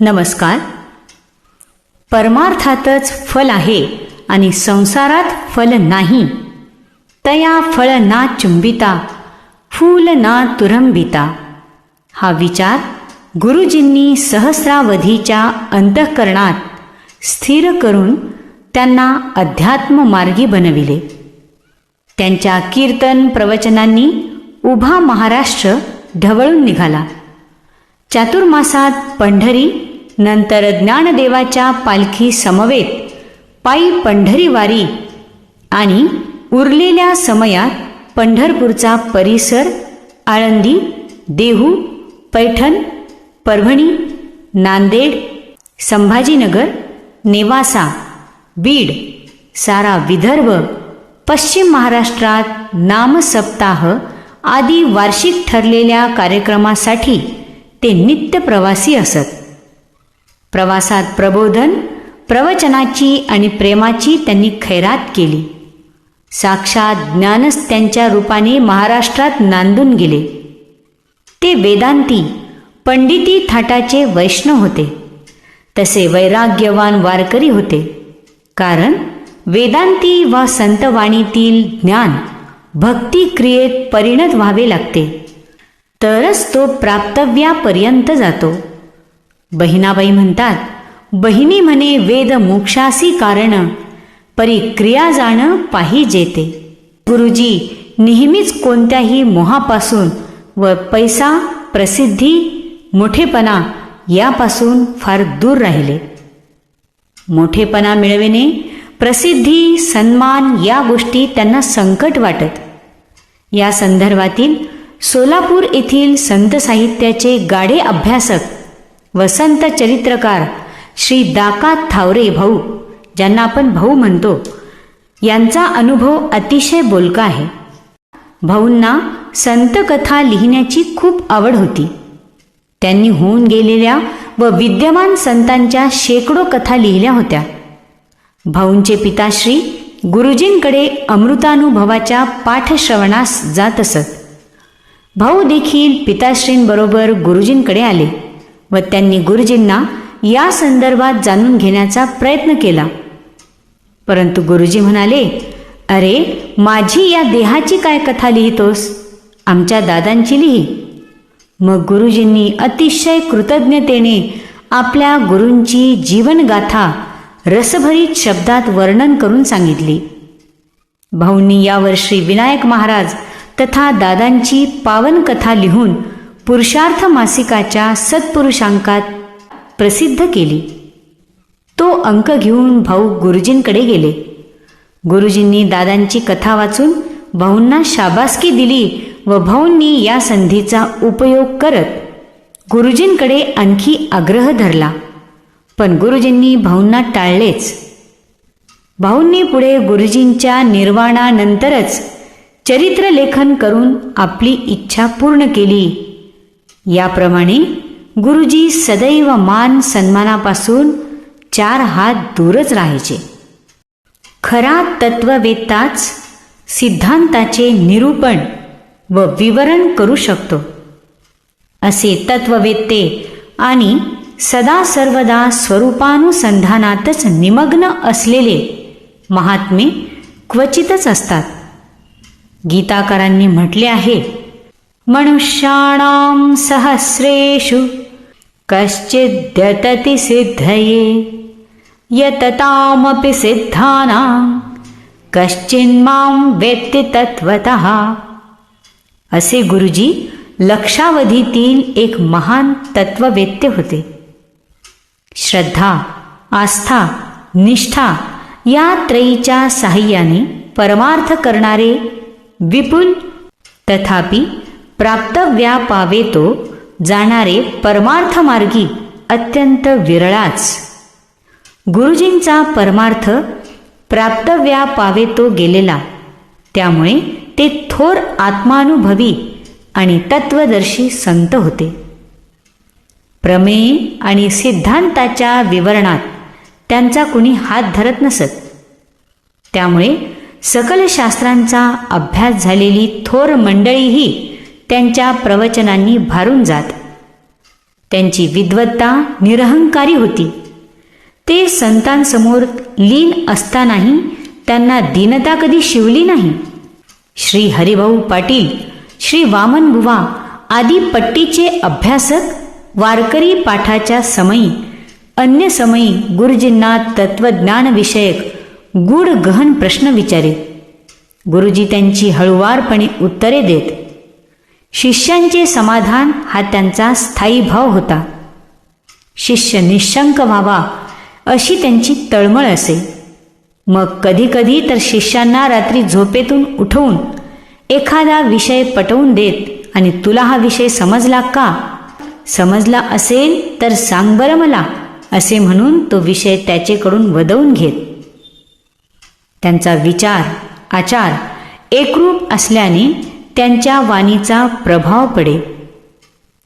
नमस्कार. परमार्थातच फल आहे आणि संसारात फल नाही. तया फळ ना चुंबिता फूल ना तुरंबिता. हा विचार गुरुजींनी सहस्रावधीच्या अंतःकरणात स्थिर करून त्यांना अध्यात्म मार्गी बनविले. त्यांच्या कीर्तन प्रवचनांनी उभा महाराष्ट्र ढवळून निघाला. चातुर्मासात पंढरी नंतर ज्ञानदेवाच्या पालखी समवेत पायी पंढरी वारी आणि उरलेल्या समयात पंढरपूरचा परिसर आळंदी देहू पैठण परभणी नांदेड संभाजीनगर नेवासा बीड सारा विदर्भ पश्चिम महाराष्ट्रात नामसप्ताह आदी वार्षिक ठरलेल्या कार्यक्रमासाठी ते नित्य प्रवासी असत. प्रवासात प्रबोधन प्रवचनाची आणि प्रेमाची त्यांनी खैरात केली. साक्षात ज्ञानच त्यांच्या रूपाने महाराष्ट्रात नांदून गेले. ते वेदांती पंडिती थाटाचे वैष्णव होते. तसे वैराग्यवान वारकरी होते. कारण वेदांती वा संतवाणीतील ज्ञान भक्ती क्रियेत परिणत व्हावे लागते. तरच तो प्राप्तव्यापर्यंत जातो. बहिणाबाई म्हणतात बहिणी म्हणे वेद मोक्षासी कारण परिक्रिया जाणं पाहिजे ते गुरुजी नेहमीच कोणत्याही मोहापासून व पैसा प्रसिद्धी मोठेपणा यापासून फार दूर राहिले. मोठेपणा मिळविणे प्रसिद्धी सन्मान या गोष्टी त्यांना संकट वाटत. या संदर्भातील सोलापूर येथील संत साहित्याचे गाडे अभ्यासक वसंत चरित्रकार श्री दाका थावरे भाऊ ज्यांना आपण भाऊ म्हणतो यांचा अनुभव अतिशय बोलका आहे. भाऊंना संत कथा लिहिण्याची खूप आवड होती. त्यांनी होऊन गेलेल्या व विद्यमान संतांच्या शेकडो कथा लिहिल्या होत्या. भाऊंचे पिताश्री गुरुजींकडे अमृतानुभवाच्या पाठश्रवणास जात असत. भाऊ देखील पिताश्रींबरोबर गुरुजींकडे आले. व त्यांनी गुरुजींना या संदर्भात जाणून घेण्याचा प्रयत्न केला. परंतु गुरुजी म्हणाले अरे माझी या देहाची काय कथा लिहितोस? आमच्या दादांची लिही. मग गुरुजींनी अतिशय कृतज्ञतेने आपल्या गुरूंची जीवनगाथा रसभरीत शब्दात वर्णन करून सांगितली. भाऊंनी यावर्षी विनायक महाराज तथा दादांची पावन कथा लिहून पुरुषार्थ मासिकाच्या सत्पुरुषांकात प्रसिद्ध केली. तो अंक घेऊन भाऊ गुरुजींकडे गेले. गुरुजींनी दादांची कथा वाचून भाऊंना शाबासकी दिली व भाऊंनी या संधीचा उपयोग करत गुरुजींकडे आणखी आग्रह धरला. पण गुरुजींनी भाऊंना टाळलेच. भाऊंनी पुढे गुरुजींच्या निर्वाणानंतरच चरित्रलेखन करून आपली इच्छा पूर्ण केली. याप्रमाणे गुरुजी सदैव मान सन्मानापासून चार हात दूरच राहायचे. खरा तत्ववेत्ताच सिद्धांताचे निरूपण व विवरण करू शकतो. असे तत्ववेत्ते आणि सदा सर्वदा स्वरूपानुसंधानातच निमग्न असलेले महात्मे क्वचितच असतात. गीताकारांनी म्हटले आहे मनुष्याणां सहस्रेषु कश्चिद्यतति सिद्धये यततामपि सिद्धानां कश्चिन्मां वेत्ति तत्वतः असे गुरुजी लक्षावधीतील एक महान तत्ववेत्य होते। श्रद्धा आस्था निष्ठा या त्रयीच्या साह्याने परमार्थ करणारे विपुल तथापि प्राप्तव्या पावे तो जाणारे परमार्थ मार्गी अत्यंत विरळाच. गुरुजींचा परमार्थ प्राप्तव्या पावे तो गेलेला. त्यामुळे ते थोर आत्मानुभवी आणि तत्वदर्शी संत होते. प्रमेय आणि सिद्धांताच्या विवरणात त्यांचा कुणी हात धरत नसत. त्यामुळे सकल शास्त्रांचा अभ्यास झालेली थोर मंडळीही त्यांच्या प्रवचनांनी भारून जात. त्यांची विद्वत्ता निरहंकारी होती. ते संतांसमोर लीन असतानाही त्यांना दीनता कधी शिवली नाही. श्री हरिभाऊ पाटील श्री वामन बुवा आदी पट्टीचे अभ्यासक वारकरी पाठाच्या समयी अन्य समयी गुरुजींना तत्वज्ञानविषयक गूढ गहन प्रश्न विचारे. गुरुजी त्यांची हळुवारपणे उत्तरे देत. शिष्यांचे समाधान हा त्यांचा स्थायी भाव होता. शिष्य निशंक व्हावा अशी त्यांची तळमळ असे. मग कधीकधी तर शिष्यांना रात्री झोपेतून उठवून एखादा विषय पटवून देत आणि तुला हा विषय समजला का? समजला असेल तर सांग बरं मला असे म्हणून तो विषय त्याचेकडून वदवून घेत. त्यांचा विचार आचार एकरूप असल्याने त्यांच्या वाणीचा प्रभाव पडे.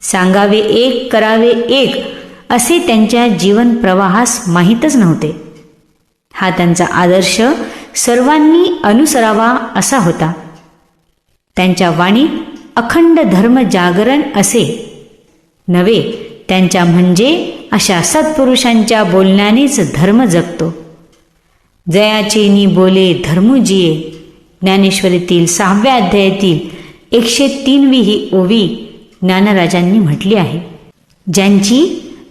सांगावे एक करावे एक असे त्यांच्या जीवन प्रवाहास माहीतच नव्हते. हा त्यांचा आदर्श सर्वांनी अनुसरावा असा होता. त्यांच्या वाणीत अखंड धर्म जागरण असे. नव्हे त्यांच्या म्हणजे अशा सत्पुरुषांच्या बोलण्यानेच धर्म जगतो. जयाचेनी बोले धर्मुजिये ज्ञानेश्वरीतील सहाव्या अध्यायातील एकशे तीनवी ही ओवी ज्ञानराजांनी म्हटली आहे. ज्यांची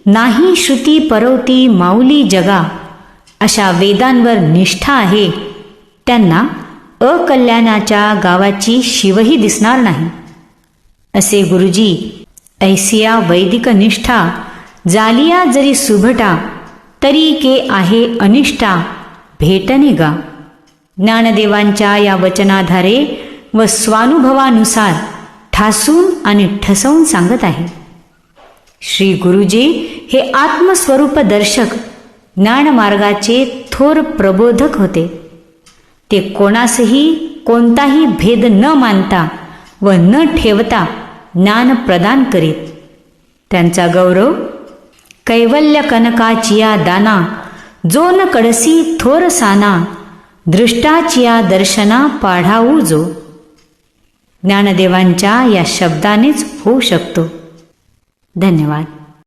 नाही श्रुती परवती माऊली जगा अशा वेदांवर निष्ठा आहे त्यांना अकल्याणाच्या गावाची शिवही दिसणार नाही. असे गुरुजी ऐसिया वैदिक निष्ठा जालिया जरी सुभटा तरी के आहे अनिष्ठा भेटने गा. ज्ञानदेवांच्या या वचनाधारे व स्वानुभवानुसार ठासून आणि ठसवून सांगत आहे. श्री गुरुजी हे आत्मस्वरूप दर्शक ज्ञानमार्गाचे थोर प्रबोधक होते. ते कोणासही कोणताही भेद न मानता व न ठेवता ज्ञान प्रदान करीत. त्यांचा गौरव कैवल्य कनकाचिया दाना जो न कडसी थोर साना दृष्टाचिया दर्शना पाढाऊ जो. ज्ञानदेवांच्या या शब्दानेच होऊ शकतो. धन्यवाद.